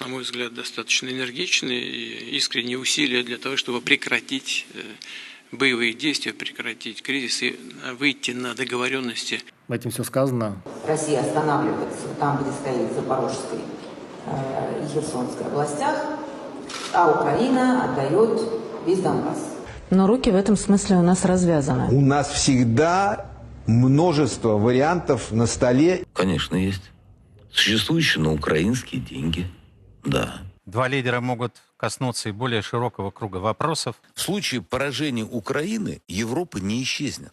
на мой взгляд, достаточно энергичные и искренние усилия для того, чтобы прекратить э, боевые действия, прекратить кризис и э, выйти на договоренности. Этим все сказано. Россия останавливается там, где стоит Запорожской э, и Херсонской областях, а Украина отдает весь Донбасс. Но руки в этом смысле у нас развязаны. У нас всегда множество вариантов на столе. Конечно, есть. Существующие на украинские деньги. Да. Два лидера могут коснуться и более широкого круга вопросов. В случае поражения Украины Европа не исчезнет.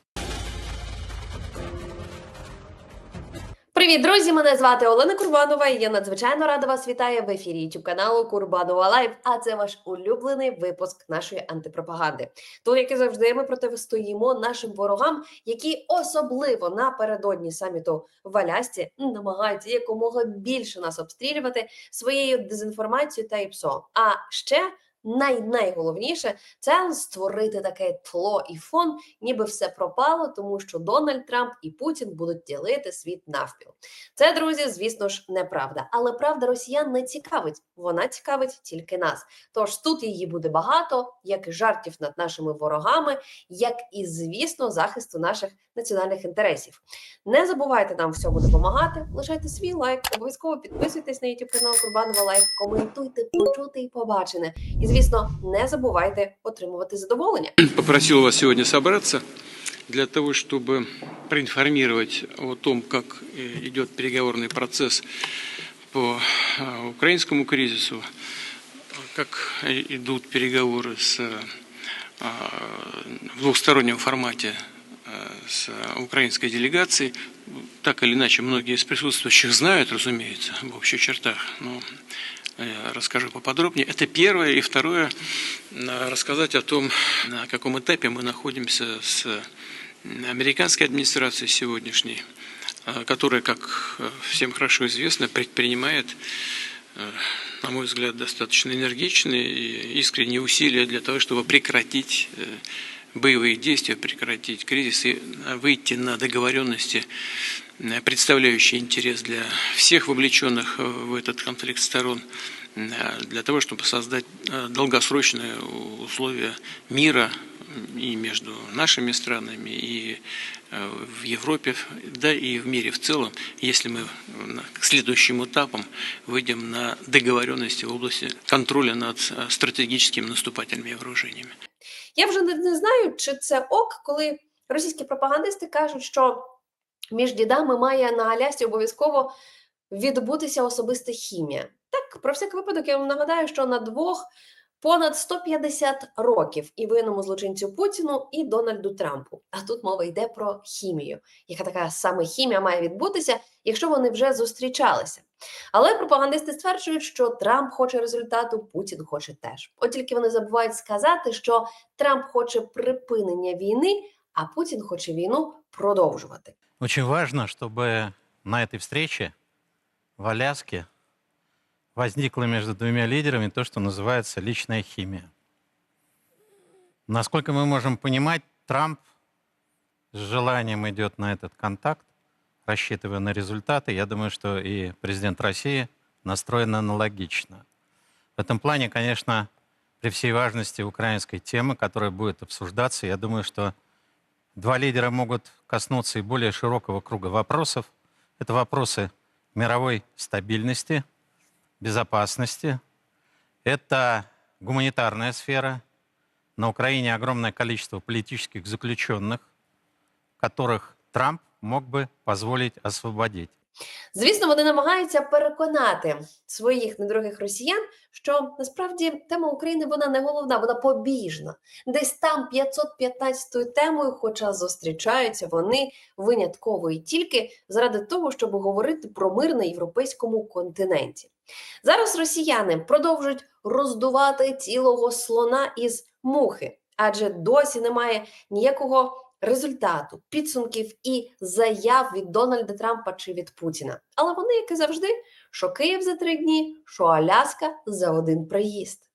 Привіт, друзі! Мене звати Олена Курбанова. і Я надзвичайно рада вас вітаю в ефірі youtube каналу Курбанова Лайв. А це ваш улюблений випуск нашої антипропаганди. Тут, як і завжди, ми протистоїмо нашим ворогам, які особливо напередодні саміту в Алясці намагаються якомога більше нас обстрілювати своєю дезінформацією та ІПСО. А ще най найголовніше це створити таке тло і фон, ніби все пропало, тому що Дональд Трамп і Путін будуть ділити світ навпіл. Це, друзі, звісно ж, неправда. Але правда росіян не цікавить. Вона цікавить тільки нас. Тож тут її буде багато, як і жартів над нашими ворогами, як і, звісно, захисту наших національних інтересів. Не забувайте нам в цьому допомагати. Лишайте свій лайк, обов'язково підписуйтесь на YouTube канал Курбанова Лайф, коментуйте, почути і побачене. І звісно, не забувайте отримувати задоволення. Попросил вас сегодня собраться для того, чтобы проинформировать о том, как э, идет переговорный процесс по э, украинскому кризису, как э, идут переговоры с, э, в двухстороннем формате э, с украинской делегацией. Так или иначе, многие из присутствующих знают, разумеется, в общих чертах, но э, расскажу поподробнее. Это первое. И второе, э, рассказать о том, на каком этапе мы находимся с американской администрацией сегодняшней, э, которая, как э, всем хорошо известно, предпринимает э, на мой взгляд, достаточно энергичные и искренние усилия для того, чтобы прекратить э, боевые действия, прекратить кризис и э, выйти на договоренности, э, представляющие интерес для всех вовлеченных э, в этот конфликт сторон, э, для того, чтобы создать э, долгосрочные условия мира и между нашими странами, и э, в Европе, да и в мире в целом, если мы к следующим этапам выйдем на договоренности в области контроля над э, стратегическими наступательными вооружениями. Я вже не, знаю, чи це ок, коли російські пропагандисти кажуть, що між дідами має на Алясі обов'язково відбутися особиста хімія. Так, про всяк випадок я вам нагадаю, що на двох понад 150 років і воєнному злочинцю Путіну, і Дональду Трампу. А тут мова йде про хімію, яка така саме хімія має відбутися, якщо вони вже зустрічалися. Але пропагандисти стверджують, що Трамп хоче результату, Путін хоче теж. От тільки вони забувають сказати, що Трамп хоче припинення війни, а Путін хоче війну продовжувати. Очень важно, чтобы на этой встрече в Аляске возникло между двумя лидерами то, что называется личная химия. Насколько мы можем понимать, Трамп с желанием идет на этот контакт, рассчитывая на результаты. Я думаю, что и президент России настроен аналогично. В этом плане, конечно, при всей важности украинской темы, которая будет обсуждаться, я думаю, что два лидера могут коснуться и более широкого круга вопросов. Это вопросы мировой стабильности, безопасности, это гуманитарная сфера. На Украине огромное количество политических заключенных, которых Трамп мог бы позволить освободить. Звісно, вони намагаються переконати своїх недорогих росіян, що насправді тема України вона не головна, вона побіжна. Десь там 515 темою, хоча зустрічаються вони винятково і тільки заради того, щоб говорити про мир на європейському континенті. Зараз росіяни продовжують роздувати цілого слона із мухи, адже досі немає ніякого результату, підсумків і заяв від Дональда Трампа чи від Путіна. Але вони, як і завжди, що Київ за три дні, що Аляска за один приїзд.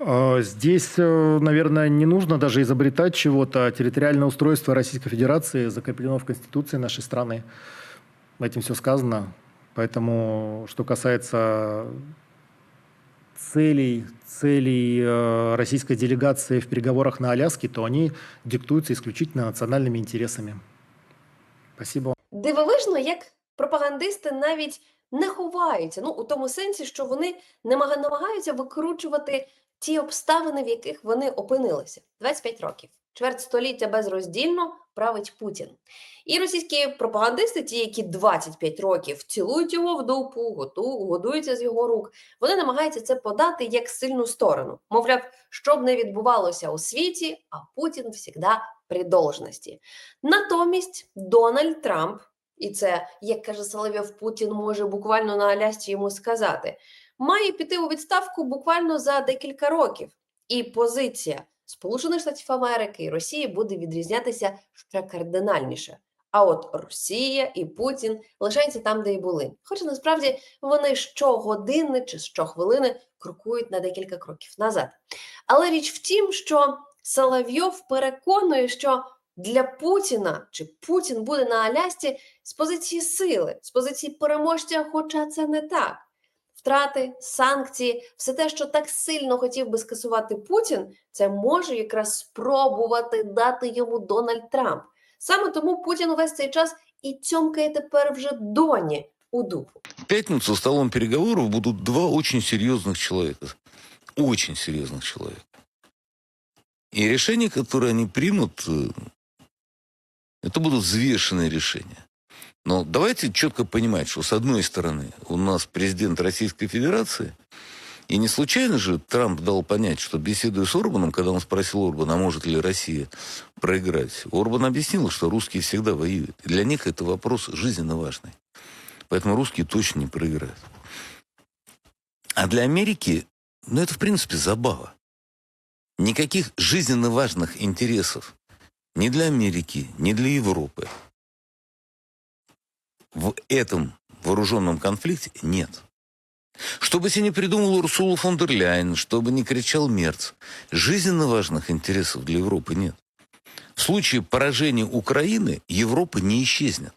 А, Здесь, э, наверное, не нужно даже изобретать чего-то. Территориальное устройство Российской Федерации закреплено в Конституции нашей страны. Этим все сказано. Поэтому, что касается целей, целей э, российской делегации в переговорах на Аляске, то они диктуются исключительно национальными интересами. Спасибо. Дивовижно, як пропагандисти навіть не ховаються. Ну, у тому сенсі, що вони намагаються викручувати ті обставини, в яких вони опинилися. 25 років. Чверть століття безроздільно править Путін. І російські пропагандисти, ті, які 25 років цілують його в дупу, готу, годуються з його рук, вони намагаються це подати як сильну сторону. Мовляв, що б не відбувалося у світі, а Путін завжди при должності. Натомість Дональд Трамп, і це, як каже Соловйов, Путін може буквально на Алясці йому сказати, має піти у відставку буквально за декілька років. І позиція Сполучених Штатів Америки і Росії буде відрізнятися ще кардинальніше. А от Росія і Путін лишаються там, де й були. Хоча насправді вони щогодини чи щохвилини крокують на декілька кроків назад. Але річ в тім, що Соловйов переконує, що для Путіна чи Путін буде на Алясці з позиції сили, з позиції переможця, хоча це не так Втрати, санкції, все те, що так сильно хотів би скасувати Путін, це може якраз спробувати дати йому Дональд Трамп. Саме тому Путін увесь цей час і цьомкає тепер вже доні у дупу. В пятницу за столом переговоров будут два очень серьезных человека. Очень серьезных человека. И решения, которые они примут, э, это будут взвешенные решения. Но давайте четко понимать, что с одной стороны у нас президент Российской Федерации, и не случайно же Трамп дал понять, что беседуя с Орбаном, когда он спросил Орбана, а может ли Россия проиграть, Орбан объяснил, что русские всегда воюют. И для них это вопрос жизненно важный. Поэтому русские точно не проиграют. А для Америки, ну это в принципе забава. Никаких жизненно важных интересов ни для Америки, ни для Европы в этом вооруженном конфликте нет. Что бы себе не придумал Урсула фон дер Ляйен, что бы ни кричал Мерц, жизненно важных интересов для Европы нет. В случае поражения Украины Европа не исчезнет.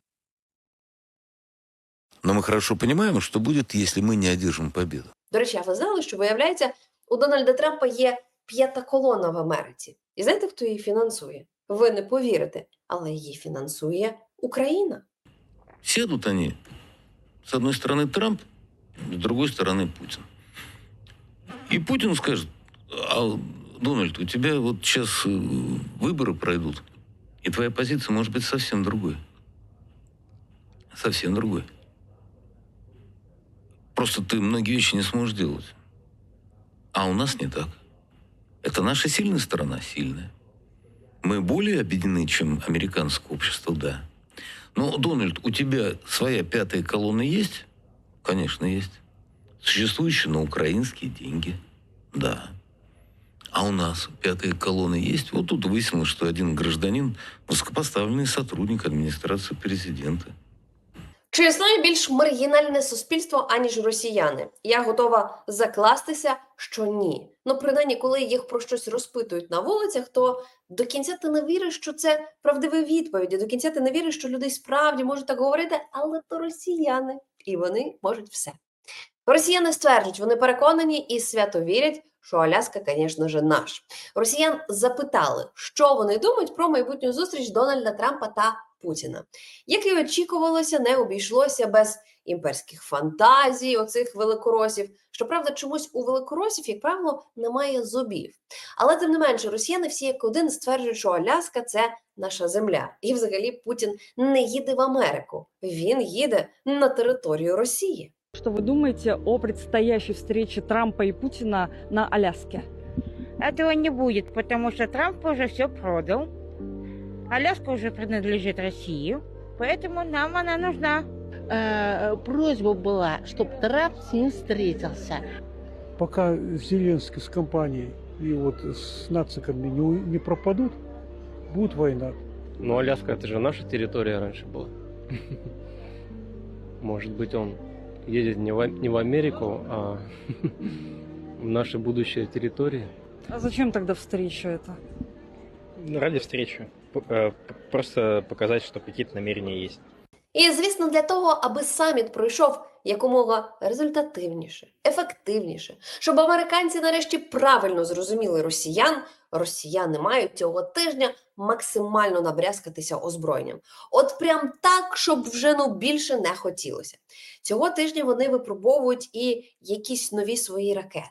Но мы хорошо понимаем, что будет, если мы не одержим победу. До речі, а ви знали, що виявляється, у Дональда Трампа є п'ята колона в Америці. І знаєте, хто її фінансує? Ви не повірите, але її фінансує Україна. Сядут они, с одной стороны Трамп, с другой стороны Путин. И Путин скажет, а, Дональд, у тебя вот сейчас э, выборы пройдут, и твоя позиция может быть совсем другой. Совсем другой. Просто ты многие вещи не сможешь делать. А у нас не так. Это наша сильная сторона, сильная. Мы более объединены, чем американское общество, да. Но, Дональд, у тебя своя пятая колонна есть? Конечно, есть. Существующая на украинские деньги? Да. А у нас пятая колонна есть? Вот тут выяснилось, что один гражданин – высокопоставленный сотрудник администрации президента. Чи існує більш маргінальне суспільство, аніж росіяни? Я готова закластися, що ні. Ну, принаймні, коли їх про щось розпитують на вулицях, то до кінця ти не віриш, що це правдиві відповіді. До кінця ти не віриш, що люди справді можуть так говорити, але то росіяни, і вони можуть все. Росіяни стверджують, вони переконані і свято вірять, що Аляска, звісно ж, наш. Росіян запитали, що вони думають про майбутню зустріч Дональда Трампа та Путіна. Як і очікувалося, не обійшлося без імперських фантазій, оцих великоросів. Щоправда, чомусь у великоросів, як правило, немає зубів. Але тим не менше, росіяни всі як один стверджують, що Аляска це наша земля. І взагалі Путін не їде в Америку. Він їде на територію Росії. Что вы думаете о предстоящей встрече Трампа и Путина на Аляске? Этого не будет, потому что Трамп уже все продал. Аляска уже принадлежит России, поэтому нам она нужна. Э, просьба была, чтобы Трамп с ним встретился. Пока Зеленский с компанией и вот с нациками не, не пропадут, будет война. Ну, Аляска это же наша территория раньше была. Может быть, он едет не в, не в Америку, а в наши будущие территории. А зачем тогда встреча это? Ну, Ради встречи. П- э, п- Просто показать, что какие-то намерения есть. І звісно, для того, аби саміт пройшов якомога результативніше, ефективніше, щоб американці нарешті правильно зрозуміли росіян. Росіяни мають цього тижня максимально набрязкатися озброєнням. От прям так, щоб вже ну більше не хотілося. Цього тижня вони випробовують і якісь нові свої ракети.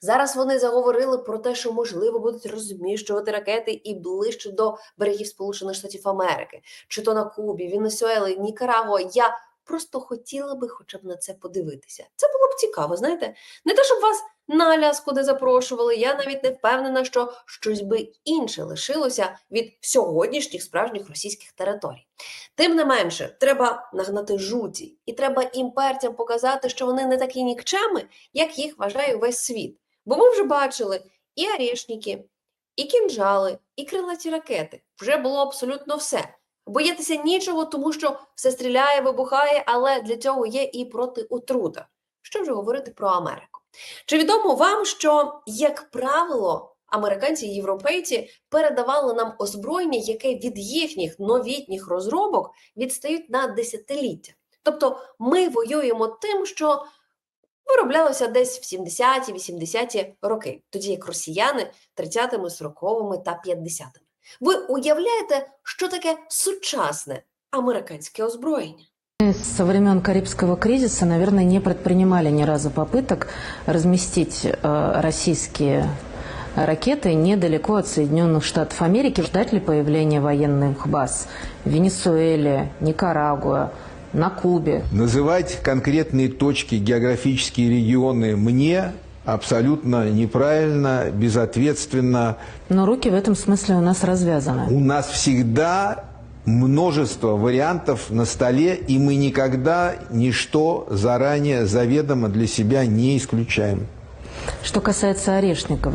Зараз вони заговорили про те, що можливо будуть розміщувати ракети і ближче до берегів Сполучених Штатів Америки, чи то на Кубі, Венесуели, Нікарагуа. Я просто хотіла би хоча б на це подивитися. Це було б цікаво, знаєте, не те, щоб вас на не запрошували. Я навіть не впевнена, що щось би інше лишилося від сьогоднішніх справжніх російських територій. Тим не менше, треба нагнати жуті, і треба імперцям показати, що вони не такі нікчеми, як їх вважає весь світ. Бо ми вже бачили і орешники, і кінжали, і крилаті ракети. Вже було абсолютно все. Боятися нічого, тому що все стріляє, вибухає, але для цього є і протиотрута. Що вже говорити про Америку? Чи відомо вам, що, як правило, американці і європейці передавали нам озброєння, яке від їхніх новітніх розробок відстають на десятиліття? Тобто ми воюємо тим, що вироблялося десь в 70-ті, 80-ті роки, тоді як росіяни 30-ми, 40-ми та 50-ми. Ви уявляєте, що таке сучасне американське озброєння? Со времен Карибского кризиса, наверное, не предпринимали ни разу попыток разместить э, российские ракеты недалеко от Соединенных Штатов Америки. Ждать ли появления военных баз в Венесуэле, Никарагуа, на Кубе? Называть конкретные точки, географические регионы мне абсолютно неправильно, безответственно. Но руки в этом смысле у нас развязаны. У нас всегда множество вариантов на столе, и мы никогда ничто заранее заведомо для себя не исключаем. Что касается орешников,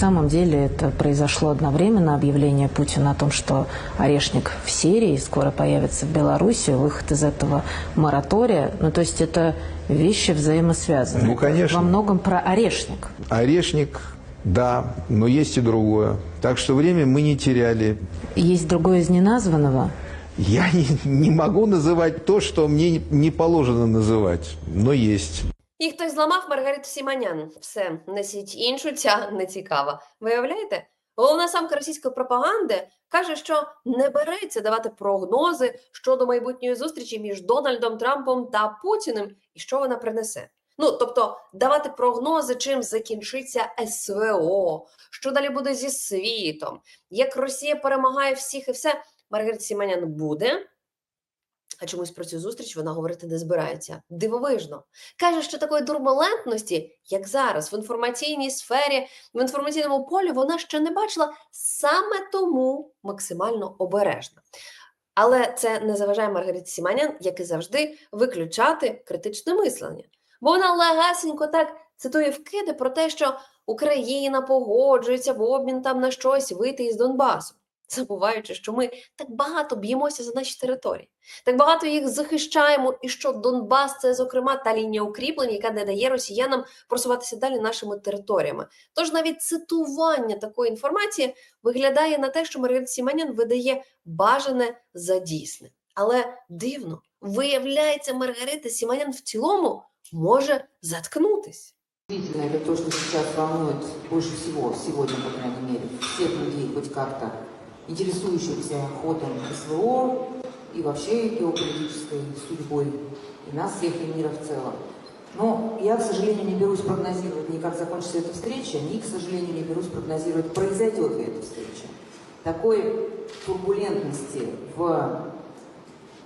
самом деле это произошло одновременно объявление Путина о том, что орешник в Сирии скоро появится в Беларуси, выход из этого моратория. Ну, то есть это вещи взаимосвязаны. Ну, конечно. Во многом про орешник. Орешник, да, но есть и другое. Так что время мы не теряли. Есть другое из неназванного. Я не, не могу называть то, что мне не положено называть, но есть. І хтось зламав Маргариту Сіманян. Все, несіть іншу, ця не цікава. Виявляєте? Головна самка російської пропаганди каже, що не береться давати прогнози щодо майбутньої зустрічі між Дональдом Трампом та Путіним і що вона принесе. Ну, тобто, давати прогнози, чим закінчиться СВО, що далі буде зі світом, як Росія перемагає всіх і все. Маргарита Сіманян буде, а чомусь про цю зустріч вона говорити не збирається. Дивовижно. Каже, що такої турбулентності, як зараз, в інформаційній сфері, в інформаційному полі, вона ще не бачила саме тому максимально обережна. Але це не заважає Маргариті Сіманян, як і завжди, виключати критичне мислення. Бо вона легасенько так цитує вкиди про те, що Україна погоджується в обмін там на щось вийти із Донбасу забуваючи, що ми так багато б'ємося за наші території, так багато їх захищаємо, і що Донбас це, зокрема, та лінія укріплень, яка не дає росіянам просуватися далі нашими територіями. Тож навіть цитування такої інформації виглядає на те, що Маргарита Сіманян видає бажане за дійсне. Але дивно, виявляється, Маргарита Сіманян в цілому може заткнутись. Удивительно, это то, что сейчас волнует больше всего, по крайней мере, всех людей хоть как-то интересующихся ходом СВО и вообще геополитической судьбой и нас всех, и мира в целом. Но я, к сожалению, не берусь прогнозировать ни как закончится эта встреча, ни, к сожалению, не берусь прогнозировать, произойдет ли эта встреча. Такой турбулентности в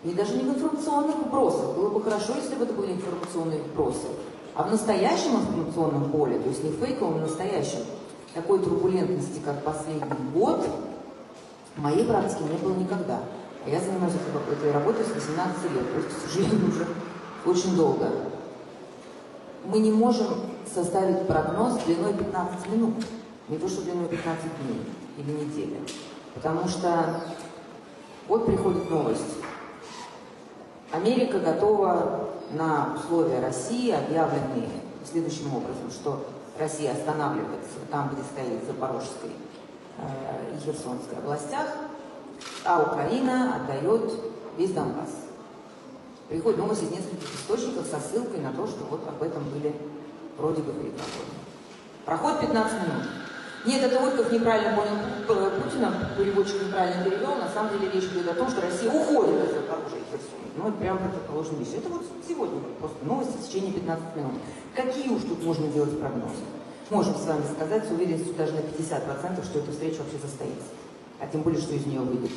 не даже не в информационных вбросах. Было бы хорошо, если бы это были информационные вбросы. А в настоящем информационном поле, то есть не в фейковом, а настоящем, такой турбулентности, как последний год, в моей практике не было никогда. Я занимаюсь этой, этой работой с 18 лет, то есть, к сожалению, уже очень долго. Мы не можем составить прогноз длиной 15 минут, не то что длиной 15 дней или недели. Потому что вот приходит новость. Америка готова на условия России, объявленные следующим образом, что Россия останавливается там, где стоит Запорожская э, и Херсонской областях, а Украина отдает весь Донбасс. Приходит новость из нескольких источников со ссылкой на то, что вот об этом были вроде бы переговоры. Проходит 15 минут. Нет, это Волков неправильно понял П- Путина, переводчик неправильно перевел. На самом деле речь идет о том, что Россия уходит из и Херсона. Ну, это прям противоположная вещь. Это вот сегодня просто новости в течение 15 минут. Какие уж тут можно делать прогнозы? Можем с вами сказать с уверенностью даже на 50%, что эта встреча вообще состоится. А тем более, что из нее выйдет.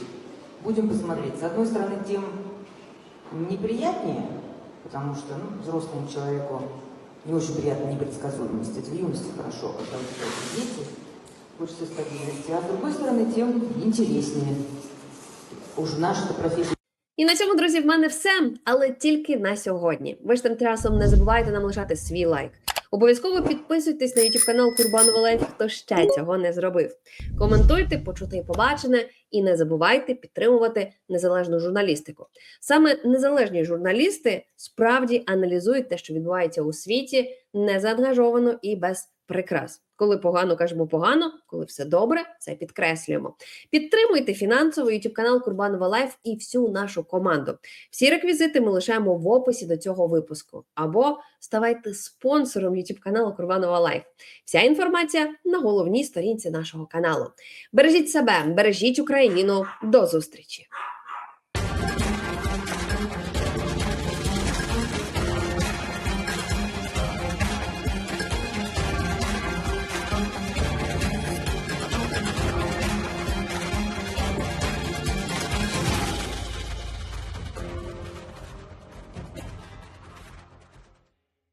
Будем посмотреть. С одной стороны, тем неприятнее, потому что ну, взрослому человеку не очень приятна непредсказуемость. Это в юности хорошо, когда у тебя есть дети, хочется стабильности. А с другой стороны, тем интереснее. Уж наша профессия І на цьому, друзі, в мене все, але тільки на сьогодні. Ви ж тим часом не забувайте нам лишати свій лайк. Обов'язково підписуйтесь на YouTube канал Курбанова Лайф, хто ще цього не зробив. Коментуйте, почути і побачене, і не забувайте підтримувати незалежну журналістику. Саме незалежні журналісти справді аналізують те, що відбувається у світі, незаангажовано і без прикрас. Коли погано кажемо погано, коли все добре, це підкреслюємо. Підтримуйте фінансово YouTube канал Курбанова Лайф і всю нашу команду. Всі реквізити ми лишаємо в описі до цього випуску. Або ставайте спонсором YouTube каналу Курбанова Лайф. Вся інформація на головній сторінці нашого каналу. Бережіть себе, бережіть Україну. До зустрічі!